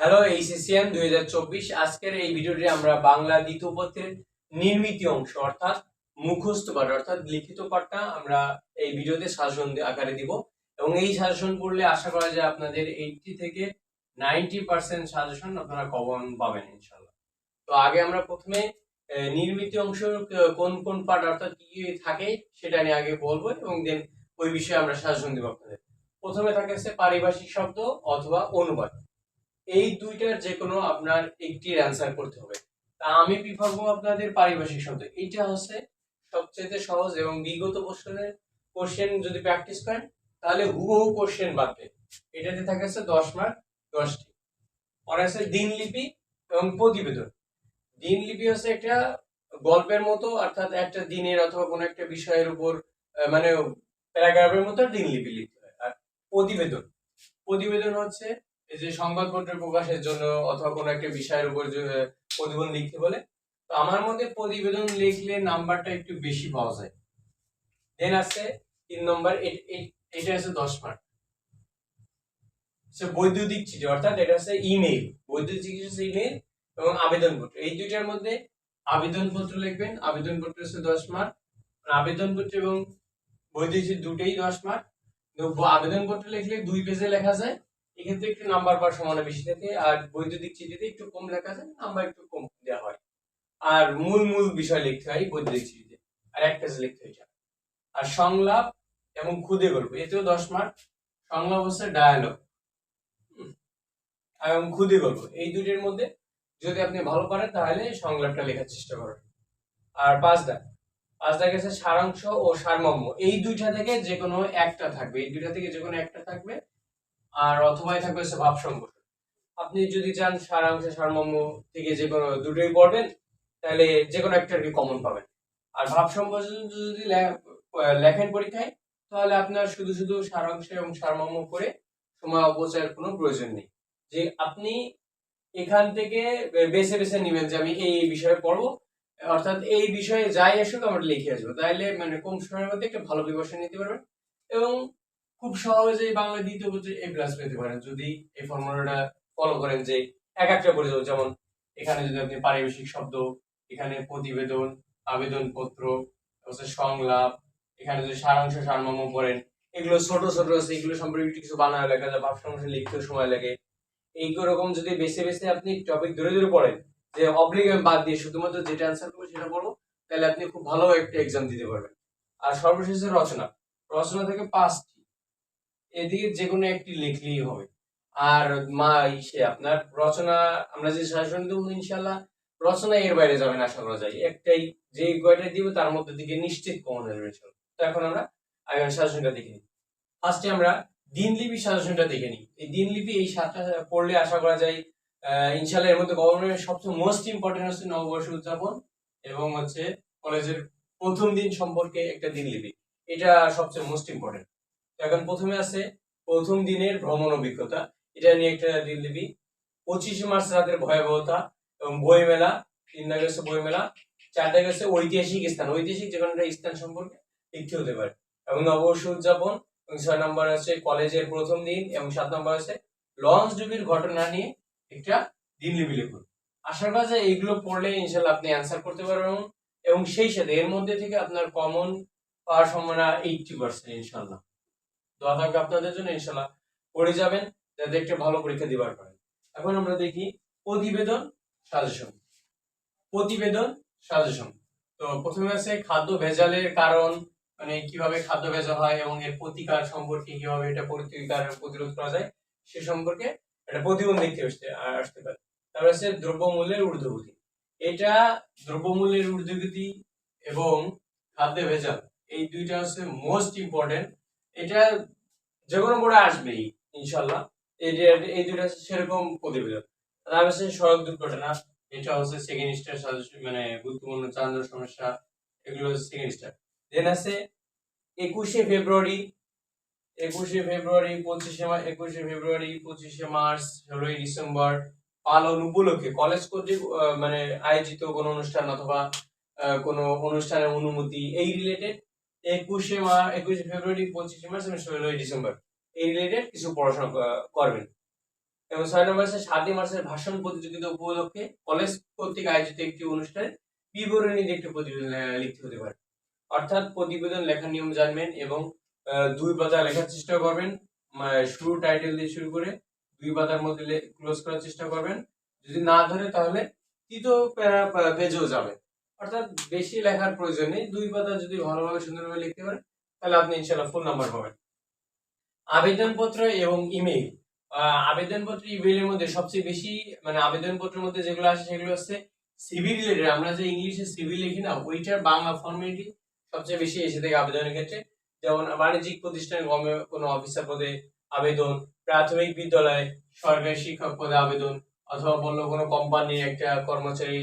Hello এইচএসিএন দুই হাজার চব্বিশ। আজকের এই ভিডিওটি আমরা বাংলা দ্বিতীয় নির্মিত অংশ, অর্থাৎ মুখস্থ পাঠ, অর্থাৎ লিখিত পাঠটা আমরা এই ভিডিওতে সাজেশন আকারে দিব। এবং এই সাজেশন পড়লে আশা করা যায় আপনাদের এইটি থেকে নাইনটি পার্সেন্ট সাজেশন আপনারা কমন পাবেন ইনশাল্লাহ তো আগে আমরা প্রথমে নির্মিত অংশ কোন কোন পার্ট অর্থাৎ কি কি থাকে সেটা নিয়ে আগে বলব এবং দেন ওই বিষয়ে আমরা সাজেশন দিব আপনাদের। প্রথমে থাকে হচ্ছে পারিভাষিক শব্দ অথবা অনুবাদ। এই দুইটার যে কোনো আপনার একটির অ্যান্সার করতে হবে। তা আমি করব আপনাদের পারিভাষিক শব্দ। এইটা হচ্ছে সবচেয়ে সহজ এবং বিগত বছরের কোশ্চেন যদি প্র্যাকটিস করেন, তাহলে হুবহু কোশ্চেন বাদবে এটাতে থাকে হচ্ছে দশ মার্ক দশটি। আছে দিনলিপি এবং প্রতিবেদন। দিনলিপি হচ্ছে একটা গল্পের মতো, অর্থাৎ একটা দিনের অথবা কোনো একটা বিষয়ের উপর মানে প্যারাগ্রাফের মতো দিনলিপি লিখতে হয়। আর প্রতিবেদন। প্রতিবেদন হচ্ছে এই যে সংবাদপত্র প্রকাশের জন্য অথবা কোনো একটা বিষয়ের উপর প্রতিবেদন লিখতে বলে তো আমার মধ্যে প্রতিবেদন লিখলে নাম্বারটা একটু বেশি পাওয়া যায়। দেন আছে তিন নম্বর এটা আছে দশ মার্ক বৈদ্যুতিক চিঠি, অর্থাৎ এটা হচ্ছে ইমেইল, বৈদ্যুতিক চিঠি হচ্ছে ইমেইল এবং আবেদনপত্র। এই দুইটার মধ্যে আবেদনপত্র লিখবেন, আবেদনপত্র হচ্ছে দশ মার্ক আবেদনপত্র এবং বৈদ্যুতিক দুটেই দশ মার্ক আবেদনপত্র লিখলে দুই পেজে লেখা যায় এক্ষেত্রে একটু নাম্বার পাওয়ার সম্ভাবনা বেশি থাকে, আর বৈদ্যুতিক চিঠিতে একটু কম লেখা যায় নাম্বার একটু কম দেওয়া হয়। আর মূল মূল বিষয় লিখতে হয় বৈদ্যুতিক চিঠিতে, আর এক পেজ লিখতে হয় আর সংলাপ এবং খুদে গল্প, এতেও দশ মার্ক সংলাপ হচ্ছে ডায়ালগ এবং খুদে গল্প, এই দুটির মধ্যে যদি আপনি ভালো পারেন, তাহলে সংলাপটা লেখার চেষ্টা করেন। আর পাঁচ দাগ পাঁচ দাগ আছে সারাংশ ও সারমর্ম, এই দুইটা থেকে যে কোনো একটা থাকবে, এই দুইটা থেকে যে কোনো একটা থাকবে আর অথবাই থাকবে হচ্ছে ভাব সংগঠন আপনি যদি চান সারাংশ, সারমর্ম থেকে যে কোনো দুটোই পড়বেন, তাহলে যে কোনো একটা আর কি কমন পাবেন। আর ভাব সংগঠন যদি লেখেন পরীক্ষায়, তাহলে আপনার শুধু শুধু সারাংশ এবং সারমর্ম করে সময় অপচয়ের কোনো প্রয়োজন নেই। যে আপনি এখান থেকে বেছে বেছে নেবেন যে আমি এই এই বিষয়ে পড়ব, অর্থাৎ এই বিষয়ে যাই আসুক, আমরা লিখে আসব। তাহলে মানে কম সময়ের মধ্যে একটা ভালো প্রিপারেশন নিতে পারবেন। এবং খুব সহজেই বাংলা দ্বিতীয় পত্রে এ প্লাস পেতে পারেন। যদি এই ফর্মুলাটা ফলো করেন যে এক একটা করে দেবো, যেমন এখানে যদি আপনি পারিবেশিক শব্দ, এখানে প্রতিবেদন আবেদন পত্র সংলাপ, এখানে যদি সারাংশ, সারমর্ম পড়েন, এগুলো ছোট ছোট আছে, এগুলো সম্পর্কে কিছু বানানো লেখা যায় ভাব সমস্যা লিখতেও সময় লাগে। এইরকম যদি বেছে বেছে আপনি টপিক ধরে ধরে পড়েন, যে অবলিক বাদ দিয়ে শুধুমাত্র যেটা অ্যান্সার করব সেটা পড়ব তাহলে আপনি খুব ভালো একটা এক্সাম দিতে পারবেন। আর সর্বশেষে রচনা। রচনা থেকে পাঁচটি এদিকে যে কোনো একটি লিখলেই হবে। আর মা, ইসে আপনার রচনা, আমরা যে শাসন দেবো ইনশাল্লাহ রচনা এর বাইরে যাবে না, আশা করা যায়। একটাই যে কয়টা দিব, তার মধ্যে দিকে নিশ্চিত কমন আসবে। তো এখন আমরা আগামী শাসনটা দেখে নিই। ফার্স্টে আমরা দিনলিপি শাসনটা দেখে নিই। এই দিনলিপি এই সাতটা পড়লে আশা করা যায় ইনশাল্লাহ এর মধ্যে গভর্নমেন্টের সবচেয়ে মোস্ট ইম্পর্টেন্ট হচ্ছে নববর্ষ উদযাপন এবং হচ্ছে কলেজের প্রথম দিন সম্পর্কে একটা দিনলিপি এটা সবচেয়ে মোস্ট ইম্পর্টেন্ট এখন প্রথমে আছে প্রথম দিনের ভ্রমণ অভিজ্ঞতা। এটা নিয়ে একটা দিনলিপি পঁচিশে মার্চ রাতের ভয়াবহতা এবং বইমেলা, তিন দাগে হচ্ছে বইমেলা, চার দাগে হচ্ছে ঐতিহাসিক স্থান। ঐতিহাসিক যে কোনো একটা স্থান সম্পর্কে লিখতে হতে পারে। এবং নববর্ষ উদযাপন। এবং ছয় নম্বর আছে কলেজের প্রথম দিন এবং সাত নম্বর আছে লঞ্চ ডুবির ঘটনা নিয়ে একটা দিনলিপি লিখুন। আশা করা যায় এইগুলো পড়লে ইনশাল্লাহ আপনি অ্যান্সার করতে পারবেন এবং সেই সাথে এর মধ্যে থেকে আপনার কমন পাওয়ার সম্ভাবনা এইটটি পার্সেন্ট ইনশাল্লাহ দোয়া থাকবে আপনাদের জন্য ইনশাল্লাহ পড়ে যাবেন যাতে একটা ভালো পরীক্ষা দিবার পারেন। এখন আমরা দেখি প্রতিবেদন সাজেশন। প্রতিবেদন সাজেশন। তো প্রথমে আছে খাদ্য ভেজালের কারণ মানে কীভাবে খাদ্য ভেজাল হয় এবং এর প্রতিকার সম্পর্কে কীভাবে এটা প্রতিকার প্রতিরোধ করা যায়, সে সম্পর্কে একটা প্রতিবেদন দেখতে আসতে আসতে পারে। তারপর আছে দ্রব্যমূল্যের ঊর্ধ্বগতি। এটা দ্রব্যমূল্যের ঊর্ধ্বগতি এবং খাদ্য ভেজাল, এই দুইটা হচ্ছে মোস্ট ইম্পর্টেন্ট এটা যে কোনো বোর্ডে আসবেই ইনশাল্লাহ এই দুইটা সেরকম প্রতিবেদন। হচ্ছে সড়ক দুর্ঘটনা, এটা হচ্ছে সেকেন্ড স্টার মানে গুরুত্বপূর্ণ চান্দ্র সমস্যা, এগুলো হচ্ছে সেকেন্ড স্টার দেন আছে একুশে ফেব্রুয়ারি একুশে ফেব্রুয়ারি, পঁচিশে একুশে ফেব্রুয়ারি, পঁচিশে মার্চ, ষোলোই ডিসেম্বর পালন উপলক্ষে কলেজ কর্তৃক মানে আয়োজিত কোনো অনুষ্ঠান অথবা কোনো অনুষ্ঠানের অনুমতি এই রিলেটেড একুশে মা, একুশে ফেব্রুয়ারি, পঁচিশে মার্চ এবং ষোলোই ডিসেম্বর। এই রিলেটেড কিছু পড়াশোনা করবেন। এবং ছয় নম্বর আছে সাতই মার্চের ভাষণ প্রতিযোগিতা উপলক্ষে কলেজ কর্তৃক আয়োজিত একটি অনুষ্ঠানে বিবরণী একটি প্রতিবেদন লিখতে হতে পারে। অর্থাৎ প্রতিবেদন, লেখার নিয়ম জানবেন এবং দুই পাতা লেখার চেষ্টা করবেন। শুরু টাইটেল দিয়ে শুরু করে দুই পাতার মধ্যে ক্লোজ করার চেষ্টা করবেন। যদি না ধরে তাহলে তৃতীয় পেজেও যাবে। অর্থাৎ বেশি লেখার প্রয়োজন নেই। দুই পাতা যদি ভালোভাবে সুন্দরভাবে লিখতে পারেন, তাহলে আপনি ইনশাল্লাহ ফুল নাম্বার পাবেন। আবেদনপত্র এবং ইমেইল আবেদনপত্র ইমেইলের মধ্যে সবচেয়ে বেশি মানে আবেদনপত্রের মধ্যে যেগুলো আসে সেগুলো হচ্ছে সিভি রিলেটেড আমরা যে ইংলিশে সিভি লিখি না, ওইটার বাংলা ফর্মেটই সবচেয়ে বেশি এসে থাকে আবেদনের ক্ষেত্রে। যেমন বাণিজ্যিক প্রতিষ্ঠানে কোনো অফিসার পদে আবেদন, প্রাথমিক বিদ্যালয়ে সরকারি শিক্ষক পদে আবেদন, অথবা বলল কোনো কোম্পানির একটা কর্মচারী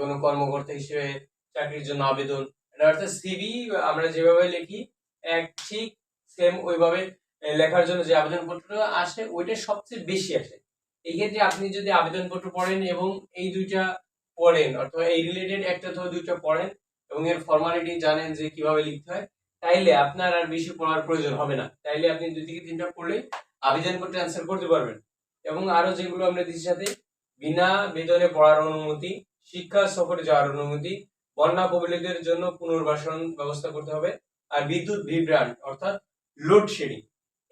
কোনো কর্মকর্তা হিসেবে চাকরির জন্য আবেদন। এটা অর্থাৎ সিভি আমরা যেভাবে লিখি, এক ঠিক সেম ওইভাবে লেখার জন্য যে আবেদনপত্রটা আসে, ওইটা সবচেয়ে বেশি আসে। এই ক্ষেত্রে আপনি যদি আবেদনপত্র পড়েন এবং এই দুইটা পড়েন, অথবা এই রিলেটেড একটা অথবা দুইটা পড়েন, এবং এর ফর্মালিটি জানেন যে কীভাবে লিখতে হয়, তাইলে আপনার আর বেশি পড়ার প্রয়োজন হবে না। তাইলে আপনি দুই থেকে তিনটা পড়লে আবেদনপত্র অ্যান্সার করতে পারবেন। এবং আরও যেগুলো আমরা দিচ্ছি সাথে, বিনা বেতনে পড়ার অনুমতি শিক্ষা সফরে যাওয়ার অনুমতি, বন্যা কবলিতদের জন্য পুনর্বাসন ব্যবস্থা করতে হবে, আর বিদ্যুৎ বিভ্রাট, অর্থাৎ লোডশেডিং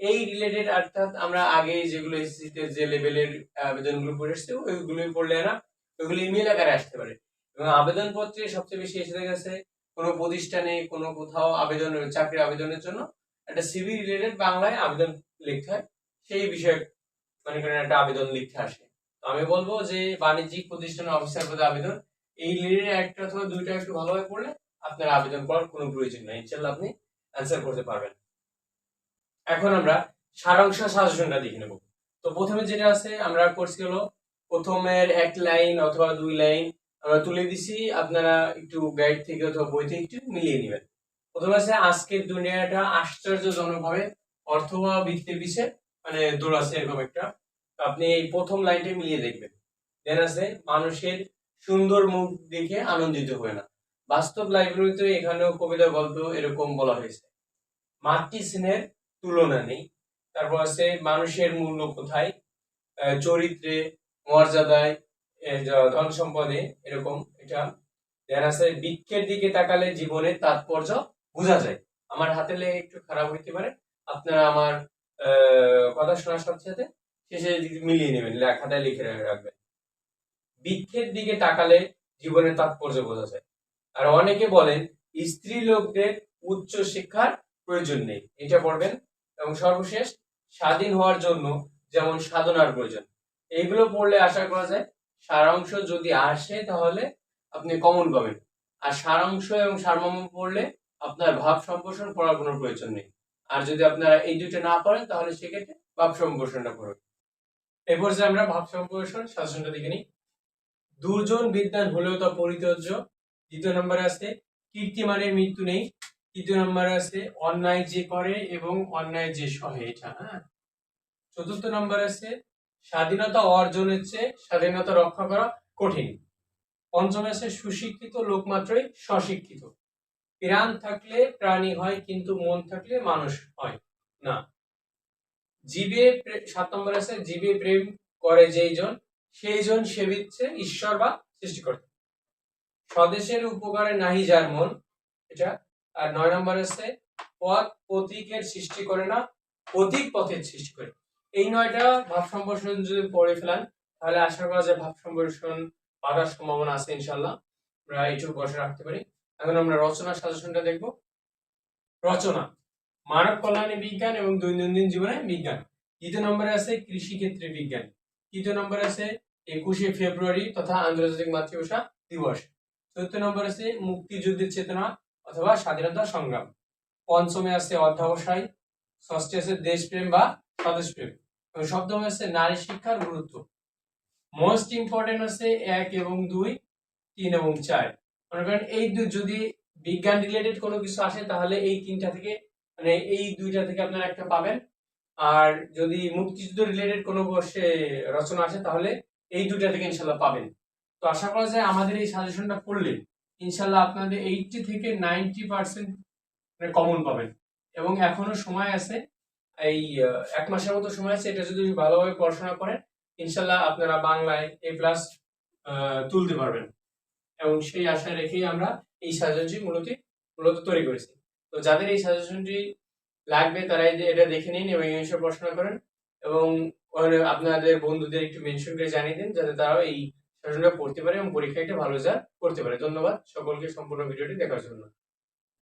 এই রিলেটেড অর্থাৎ আমরা আগে যেগুলো এসএসসিতে যে লেভেলের আবেদনগুলো পড়ে এসছে, ওইগুলোই পড়লে না, ওইগুলো ইমেল আকারে আসতে পারে। এবং আবেদনপত্রে সবচেয়ে বেশি এসে গেছে, কোনো প্রতিষ্ঠানে, কোনো কোথাও আবেদন, চাকরির আবেদনের জন্য একটা সিভি রিলেটেড বাংলায় আবেদন লিখতে হয়, সেই বিষয়ে মানে একটা আবেদন লিখতে আসে। আমি বলব যে বাণিজ্যিক প্রতিষ্ঠানে অফিসার পদে আবেদন, এই রিলেটেড একটা অথবা দুইটা একটু ভালোভাবে পড়লে আপনার আবেদন করার কোনো প্রয়োজন নেই। ইনশাল্লাহ আপনি অ্যান্সার করতে পারবেন। এখন আমরা সারাংশ সাজেশনটা দেখে নেব। তো প্রথমে যেটা আছে, আমরা করছি হলো প্রথমের এক লাইন অথবা দুই লাইন আমরা তুলে দিছি। আপনারা একটু গাইড থেকে অথবা বই থেকে একটু মিলিয়ে নেবেন। প্রথমে আছে, আজকের দুনিয়াটা আশ্চর্যজনকভাবে অথবা বৃত্তের পিছে মানে দৌড়াচ্ছে এরকম একটা আপনি এই প্রথম লাইনটা মিলিয়ে দেখবেন। দেন আছে মানুষের সুন্দর মুখ দেখে আনন্দিত হয় না। বাস্তব লাইব্রেরিতে এখানেও কবিতা গল্প এরকম বলা হয়েছে। মাতৃ স্নেহের তুলনা নেই। তারপর আছে মানুষের মূল্য কোথায়? চরিত্রে, মর্যাদায় ধন সম্পদে এরকম এটা। দেন আছে বৃক্ষের দিকে তাকালে জীবনের তাৎপর্য বোঝা যায়। আমার হাতে লেগে একটু খারাপ হইতে পারে। আপনারা আমার কথা শোনার সাথে সাথে শেষে মিলিয়ে নেবেন লেখাটা লিখে রাখবেন। বৃক্ষের দিকে তাকালে জীবনের তাৎপর্য বোঝা যায় আর অনেকে বলেন, স্ত্রী লোকদের উচ্চ শিক্ষার প্রয়োজন নেই। এটা পড়বেন। এবং সর্বশেষ, স্বাধীন হওয়ার জন্য যেমন সাধনার প্রয়োজন। এইগুলো পড়লে আশা করা যায়, সারাংশ যদি আসে তাহলে আপনি কমন পাবেন। আর সারাংশ এবং সারমর্ম পড়লে আপনার ভাব সম্প্রসারণ পড়ার কোনো প্রয়োজন নেই। আর যদি আপনারা এই দুইটা না পড়েন, তাহলে সেক্ষেত্রে ভাব সম্প্রসারণটা পড়বেন এই পর্যায়ে আমরা ভাব সম্প্রসারণ শাসনটা দেখে নিই। দুর্জন বিদ্যান হলেও তা পরিত্যাজ্য। দ্বিতীয় নম্বরে আছে কীর্তিমানের মৃত্যু নেই। তৃতীয় নম্বরে আছে, অন্যায় যে করে এবং অন্যায় যে সহে, এটা হ্যাঁ? চতুর্থ নম্বর আছে, স্বাধীনতা অর্জনের চেয়ে স্বাধীনতা রক্ষা করা কঠিন। পঞ্চম আছে, সুশিক্ষিত লোক মাত্রই স্বশিক্ষিত। প্রাণ থাকলে প্রাণী হয়, কিন্তু মন থাকলে মানুষ হয় না। জীবে সাত নম্বর আছে, জীবে প্রেম করে যেই জন, সেই জন সেবিচ্ছে ঈশ্বর বা সৃষ্টিকর্তা। স্বদেশের উপকারে নাহি যার মন, এটা। আর নয় নম্বর আছে, পথ প্রতীকের সৃষ্টি করে না প্রতীক পথের সৃষ্টি করে। এই নয়টা ভাব সম্প্রসারণ যদি পড়ে ফেলান, তাহলে আশা করা যায় ভাব সম্প্রসারণ বাধার সম্ভাবনা আছে ইনশাল্লাহ আমরা এইটুকু বসে রাখতে পারি। এখন আমরা রচনা সাজেশনটা দেখব। রচনা। মানব কল্যাণে বিজ্ঞান এবং দৈনন্দিন জীবনে বিজ্ঞান। দ্বিতীয় নম্বরে আছে কৃষি ক্ষেত্রে বিজ্ঞান। তৃতীয় নম্বরে আছে একুশে ফেব্রুয়ারি তথা আন্তর্জাতিক মাতৃভাষা দিবস। চতুর্থ নম্বর আছে মুক্তিযুদ্ধের চেতনা অথবা স্বাধীনতা সংগ্রাম। পঞ্চমে আছে অধ্যাবসায়, ষষ্ঠে আছে দেশপ্রেম বা স্বদেশপ্রেম। এবং সপ্তমে আছে নারী শিক্ষার গুরুত্ব। মোস্ট ইম্পর্টেন্ট আছে এক এবং দুই, তিন এবং চার। মনে করেন এই যদি বিজ্ঞান রিলেটেড কোনো কিছু আসে, তাহলে এই তিনটা থেকে মানে এই দুইটা থেকে আপনারা একটা পাবেন। আর যদি মুক্তিযুদ্ধ রিলেটেড কোনো বসে রচনা আসে, তাহলে এই দুইটা থেকে ইনশাল্লাহ পাবেন। তো আশা করা যায় আমাদের এই সাজেশনটা পড়লে ইনশাল্লাহ আপনাদের এইটটি থেকে নাইনটি পার্সেন্ট কমন পাবেন। এবং এখনও সময় আছে, এই এক মাসের মতো সময় আছে, এটা যদি ভালোভাবে পড়াশোনা করেন ইনশাল্লাহ আপনারা বাংলায় এ প্লাস তুলতে পারবেন। এবং সেই আশা রেখেই আমরা এই সাজেশনটি মূলত মূলত তৈরি করেছি। তো যাদের এই সাজেশনটি লাগবে তারা যে এটা দেখে নিন এবং এই বিষয়ে পড়াশোনা করেন এবং আপনাদের বন্ধুদের একটু মেনশন করে জানিয়ে দিন, যাতে তারাও এই সাজেশনটা পড়তে পারে এবং পরীক্ষায় একটা ভালো রেজাল্ট করতে পারে। ধন্যবাদ সকলকে সম্পূর্ণ ভিডিওটি দেখার জন্য।